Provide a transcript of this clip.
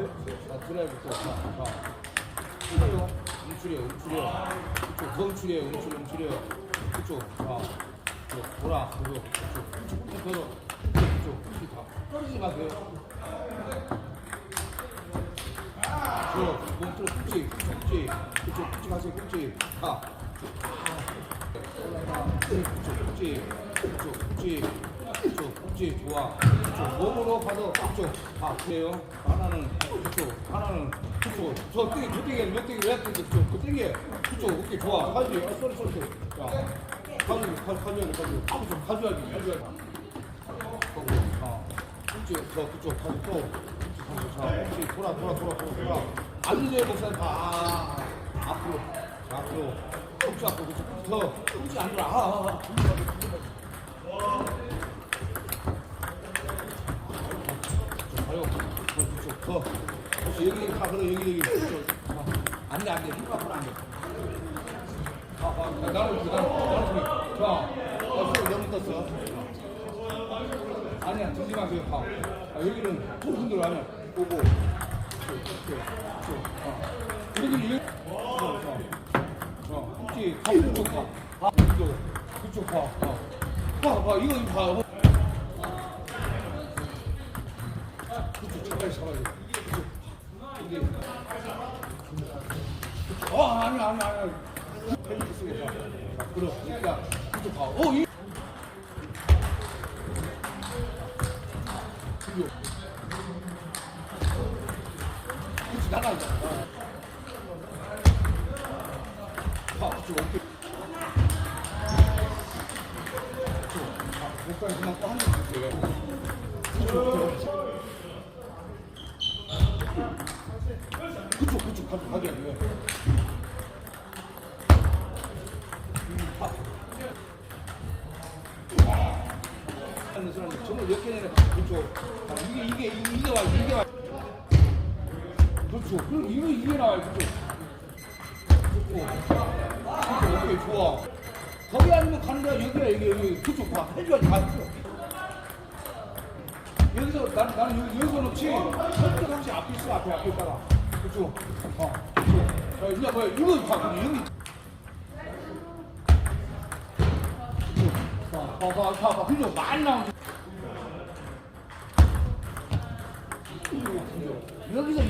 자, 드라이브 또. 자, 자. 움츠려, 움츠려, 움츠려. 그쪽, 더 움츠려, 움츠려, 움츠려. 그쪽, 자. 그쪽, 돌아, 그쪽, 그쪽, 그쪽, 걸어. 그쪽, 그쪽, 다. 떨어지지 마세요. 들어, 몸 들어, 굽지, 굽지. 그쪽, 굽지 마세요, 굽지. 가. 그쪽, 굽지. 그쪽, 굽지. 그쪽, 굽지. 좋아. 그쪽, 몸으로 받아. 그쪽. 아, 그래요. 하나는 그쪽, 하나는 그쪽. 저 땡기, 저 땡기, 몇 땡기, 왜 땡기, 그쪽, 그 땡기. 그쪽, 오케이, 좋아. 가지. 아, 쏘리, 쏘리, 쏘리. 자, 가지, 가, 가져야 돼, 가져. 가져, 가져야지, 가져야지. 어. 그쪽, 저 그쪽, 가지, 또. 그쪽, 자, 그렇지. 돌아, 돌아, 돌아, 돌아, 돌아. 안 돼, 목사님. 아, 아, 앞으로, 앞으로. 꿈치 앞으로, 그쪽. 더, 꿈치 안 돌아. 아, 아, 아. 가요. 그렇지, 여기, 가, 그래, 여기, 여기. 그쪽. 아, 안 돼, 안 돼. 힘 앞으로 안 돼. 아, 아, 나는, 그, 나는, 나는, 그, 자, 어, 손 너무 떴어. 아니야, 들지 마세요. 가. 아, 여기는 손 흔들어 하면 보고. 여기 이 어, 어, 그렇지. 가, 그쪽 그쪽, 가. 가, 가, 가. 이거 가. 어, 아니, 아니, 아니. 그럼, 그러니까 그쪽 가. 어, 이. 그죠? 그렇지, 나가, 이제. 가, 그쪽 어깨. 그쪽. 아, 목까지 그만 거 있어요. 그쪽, 그쪽, 가져, 그렇죠. 아. 그렇죠. 그렇죠. 그렇죠. 그쪽 봐. 해줘야지 가. 여기서 나는 나는 여기 여기서 놓지. 설득 혹시 앞에 있어 앞에 앞에 있다가 그쪽. 어. 자 이거 뭐야 이거 봐. 봐, 봐, 봐, 봐, 봐. 그죠? 많이 나오지. 여기서